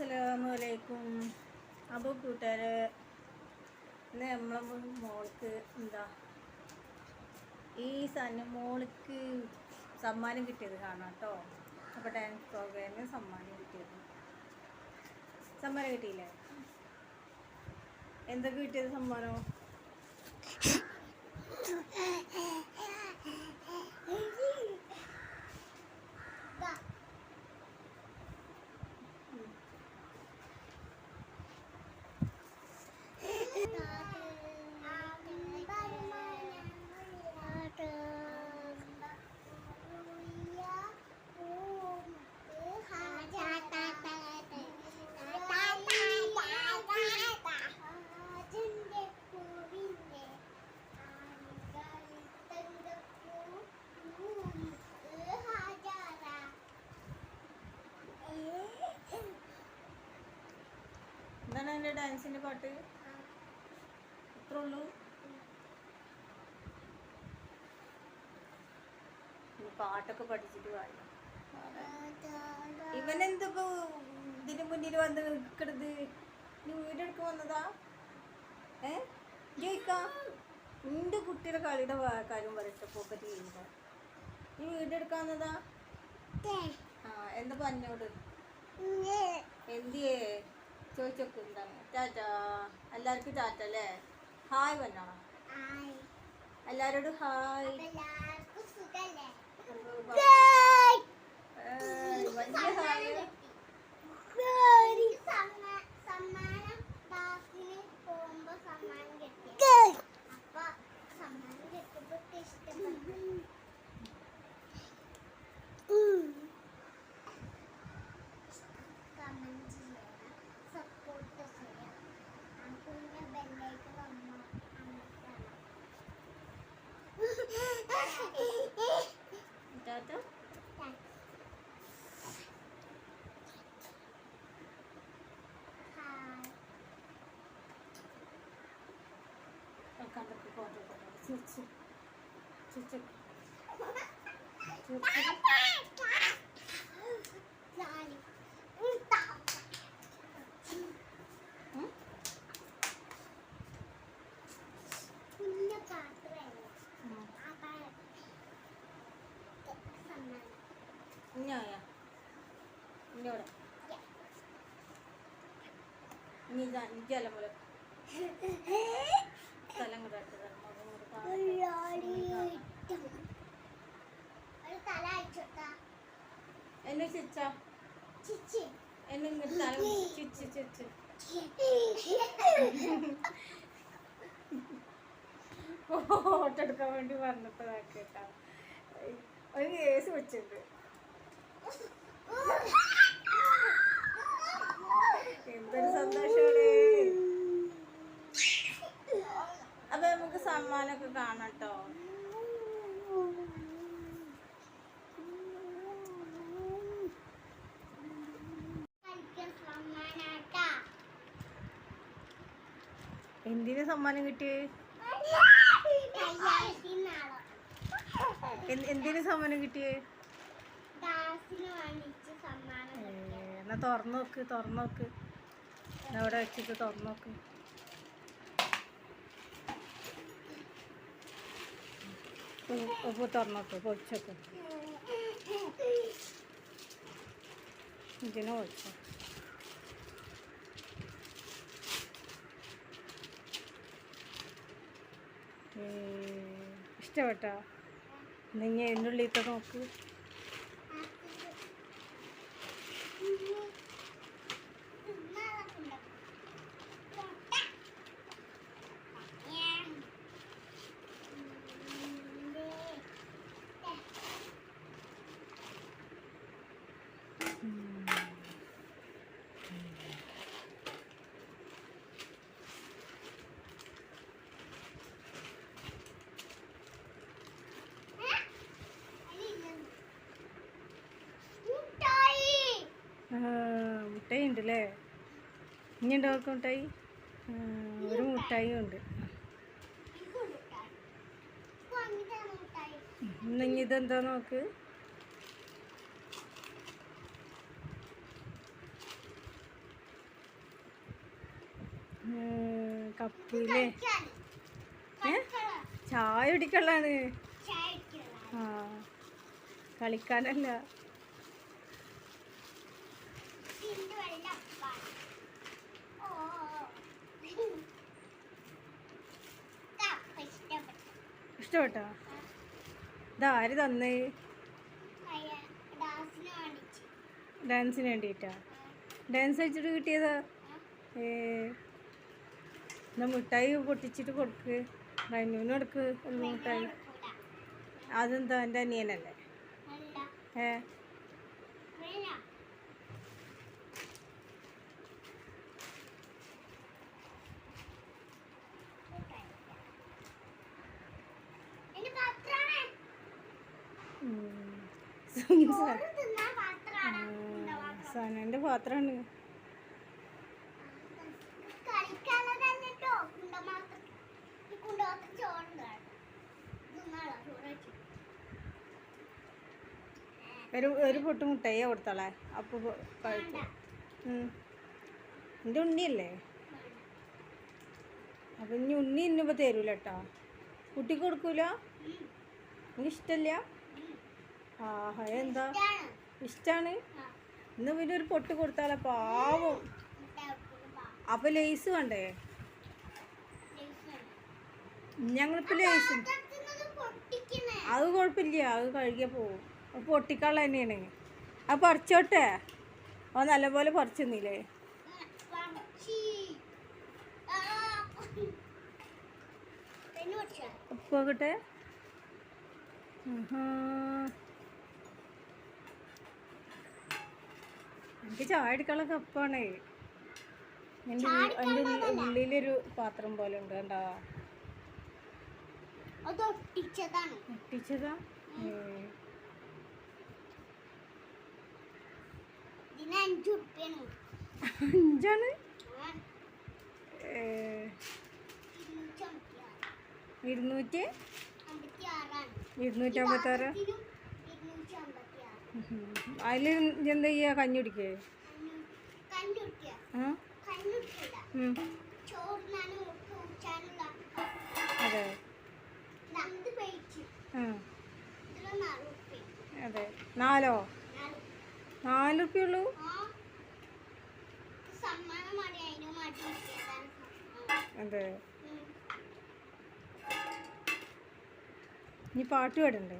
അസ്സലാമലൈക്കും അപ്പോൾ കൂട്ടുകാരെ ഇന്ന് നമ്മളെ മോൾക്ക് എന്താ ഈ സന്ന മോൾക്ക് സമ്മാനം കിട്ടിയത് കാണാം കേട്ടോ. അപ്പോൾ ഡാൻസ് പ്രോഗ്രാമിന് സമ്മാനം കിട്ടിയത്. സമ്മാനം കിട്ടിയില്ലേ? എന്തൊക്കെ കിട്ടിയത് സമ്മാനം? എന്താണ് എന്റെ ഡാൻസിന്റെ പാട്ട്? അത്രേ ഉള്ളൂ പാട്ടൊക്കെ പഠിച്ചിട്ട് പാടാം ഇവനെന്തിപ്പോ ഇതിന് മുന്നിൽ വന്ന് നിൽക്കണത്? നീ വീടെടുക്കാൻ വന്നതാ? ഏ? ജയിക്കാ. നിന്റെ കുട്ടിയുടെ കളിയുടെ കാര്യം പറയട്ടെ പോക്കറ്റ് ചെയ്യുമ്പോ. നീ വീടെടുക്കാൻ വന്നതാ? ആ എന്താ പറഞ്ഞോട്? എന്തിയേ? ചോദിച്ചൊക്കെ എന്താണ് ടാറ്റാ. എല്ലാവർക്കും ടാറ്റ അല്ലേ? ഹായ് പറഞ്ഞോണം എല്ലാരോടും ഹായ്. വലിയ ഹായ് സമ്മാനം ക്ലാസ്സിന് പോകുമ്പോ സമ്മാനം കിട്ടി അപ്പൊ സമ്മാനം കിട്ടുമ്പോ ഇഷ്ടപ്പെട്ടു കമന്റ് ചെയ്യണം സപ്പോർട്ട് ചെയ്യണം ആ കുഞ്ഞ ബെല്ലൈക്കൺ ഒന്ന് അമർത്തണം ടാറ്റ ഹായ് കണ്ടൊക്കെ ഫോട്ടോ ചിരിച്ച് ചിരിച്ച് Dale. Un tau. ഉം? കുഞ്ഞു പാത്രമല്ല ഉം. ആ പാ- സമ്മാനം ഇഞ്ഞായ നീ ഇതാ ഇജ്ജല പോലെ. സ്ഥലം കൂടെ എന്നെ ചിച്ചി എന്നെ ഇങ്ങോട്ട് തല ചിരിച്ച് ചിരിച്ച് ഫോട്ടോ എടുക്കാൻ വേണ്ടി പറഞ്ഞപ്പോഴാ ഒരു കേസ് വെച്ചിട്ടുണ്ട് എന്തൊരു സന്തോഷമാണ് അപ്പൊ നമുക്ക് കാണട്ടോ. എന്തിനു സമ്മാനം കിട്ടി എന്തിനു സമ്മാനം കിട്ടിയേ? എന്നാ തുറന്നു നോക്ക് തുറന്നു നോക്ക് അവിടെ വെച്ചിട്ട് തുറന്നു നോക്ക് ഉപ്പ് പൊടിച്ചൊക്കെ ഇതിനെ പൊളിച്ചോ ഏ, ഇഷ്ടപ്പെട്ടോ നിങ്ങൾ എന്നുള്ളിത്തെ നോക്ക് ഉണ്ട് അല്ലേ ഇനി ഉണ്ടാക്കും മിഠായി ഒരു മിഠായി ഉണ്ട്. ഇതെന്താ നോക്ക്? കപ്പില്ലേ ചായ കുടിക്കള്ളാണ്. ആ കളിക്കാനല്ല. ഇഷ്ടപ്പെട്ടു. ഇതാര് തന്നേ? ഡാൻസിന് വേണ്ടിയിട്ടാ? ഡാൻസ് വെച്ചിട്ട് കിട്ടിയതാ? ഏ എന്നാ മിഠായി പൊട്ടിച്ചിട്ട് കൊടുക്ക്. റൈനൂന് കൊടുക്ക് ഒരു മിഠായി. അതെന്താ എന്റെ അനിയനല്ലേ? ഏ ചോറ് പാത്രമാണ് ഒരു ഒരു പൊട്ട് മുട്ടയെ കൊടുത്തോളെ. അപ്പൊ കഴിക്കും. എന്റെ ഉണ്ണിയല്ലേ. അപ്പം ഇനി ഉണ്ണി ഇന്നിപ്പോൾ തരൂല കേട്ടോ കുട്ടിക്ക് കൊടുക്കൂല? ഉം. ആഹാ എന്താ. ഇഷ്ടമാണ് ഇന്ന് പിന്നെ ഒരു പൊട്ട് കൊടുത്താലോ പാവം. അപ്പൊ ലേസ് വേണ്ടേ? ഞങ്ങളിപ്പോ ലേസ്. അത് കുഴപ്പമില്ല അത് കഴുകിയ പോവും. അത് പൊട്ടിക്കാളെ തന്നെയാണ്. അത് പറിച്ചോട്ടെ? അത് നല്ലപോലെ പറിച്ചു തന്നില്ലേ? എനിക്ക് ചായ എടുക്കാനുള്ള കപ്പാണേ. എന്റെ എന്റെ എന്റെ ഉള്ളി- ഉള്ളിലൊരു പാത്രം പോലെ ഉണ്ട് കണ്ടാ. ഒട്ടിച്ചതാ? അഞ്ചാണ്? ഇരുന്നൂറ്റി. ഇരുന്നൂറ്റി അമ്പത്തി ആറ്. അതിൽ എന്താ ചെയ്യുക കഞ്ഞി കുടിക്കേ അഞ്ഞൂ- കഞ്ഞുടിക്കുക. ആ? കഞ്ഞുടിക്കില്ല. ഉം. ചോറിനാനും ഉപ്പ് ഊറ്റാനുള്ള അതെ. അതെ. നാലോ? നാല്. റുപ്യ ഉള്ളൂ? അതെ. ഇനി പാട്ട് പാടണ്ടേ?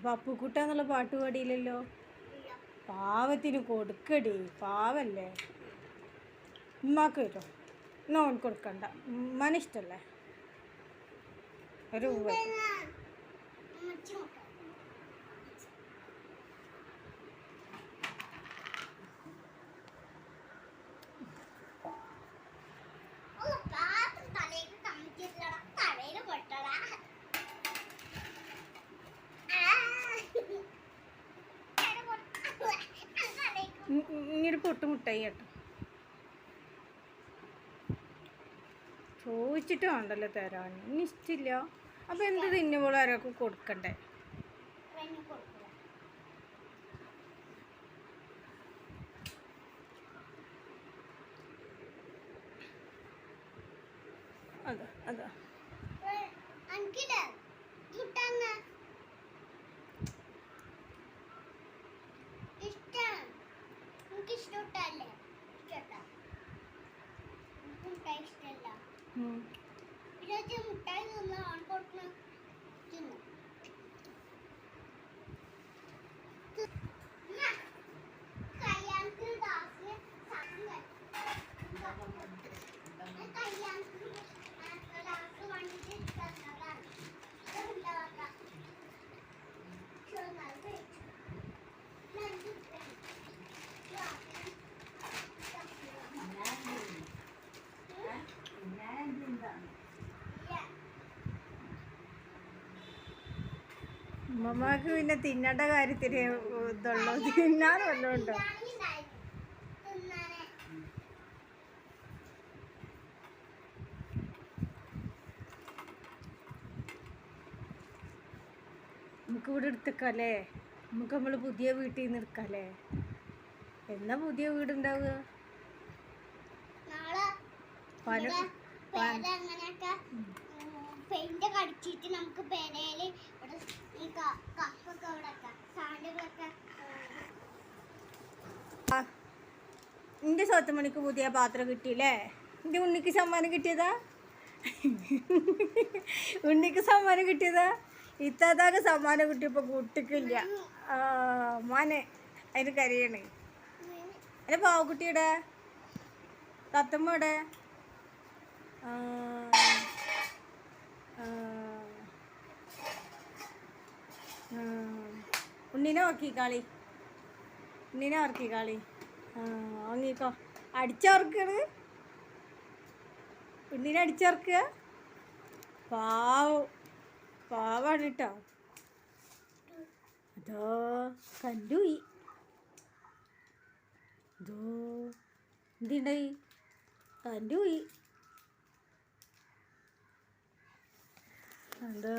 പാട്ട്. അപ്പം അപ്പുക്കുട്ട എന്നുള്ള പാട്ട് പാടിയില്ലല്ലോ പാവത്തിന് കൊടുക്കടി പാവല്ലേ ഉമ്മാക്ക് വരും നോൺ കൊടുക്കണ്ട ഉമ്മാനിഷ്ടല്ലേ ഒരു ഉവ്വ്. ഇതെന്നാ? ഉമ്മച്ചി നോക്കാം. ഓ, പാത്രം തലയിൽ കമിഴ്ത്തിയിട്ടില്ലടാ. തലയിൽ പൊട്ടടാ. ആ. തല പൊട്ട- തലയിൽ ഇ- ഇ- ഇനി ഒരു പൊട്ട് മുട്ടായി കേട്ടോ. ചോദിച്ചിട്ട് വേണ്ടല്ലോ തരാൻ. ഇഷ്ടമില്ല അപ്പം എന്ത് തിന്നുമ്പോൾ ആരൊക്കെ കൊടുക്കണ്ടേ? അതാ അതാ. ഉമ്മമാക്ക് പിന്നെ തിന്നേണ്ട കാര്യത്തിന് ഇതുള്ളൂ തിന്നാൻ വല്ലതും ഉണ്ടോ ഇതാണെങ്കിൽ ഉണ്ടായിരുന്നു. തിന്നാനെ. നമുക്ക് ഇവിടെ എടുത്തേക്കല്ലേ നമുക്ക് നമ്മൾ പുതിയ വീട്ടിൽ നിന്ന് എടുക്കാല്ലേ എന്നാ പുതിയ വീടുണ്ടാവുക പല പെയിന്റ് കടിച്ചിട്ട് നമുക്ക് പേരയിൽ എന്റെ സ്വത്തുമണിക്ക് പുതിയ പാത്രം കിട്ടിയില്ലേ? എന്റെ ഉണ്ണിക്ക് സമ്മാനം കിട്ടിയതാ? ഉണ്ണിക്ക് സമ്മാനം കിട്ടിയതാ? ഇത്താത്താക്ക് സമ്മാനം കിട്ടിയപ്പോൾ കുട്ടിക്കില്ല. മോനെ അതിന് കരയണേ. എന്റെ പാവക്കുട്ടിയുടെ? തത്തമ്മയുടെ? ആ. ഉണ്ണിനെ ഉറക്കിക്കാളി ഉണ്ണിനെ ഉറക്കിക്കാളി ഉറങ്ങിക്കോ അടിച്ചുറക്കണ് ഉണ്ണിനെ അടിച്ചുറക്കുക പാവം. പാവാണ് കേട്ടോ. അതോ കണ്ടുപോയി എന്തിണ്ടായി കണ്ടു കണ്ടുപോയി എന്താ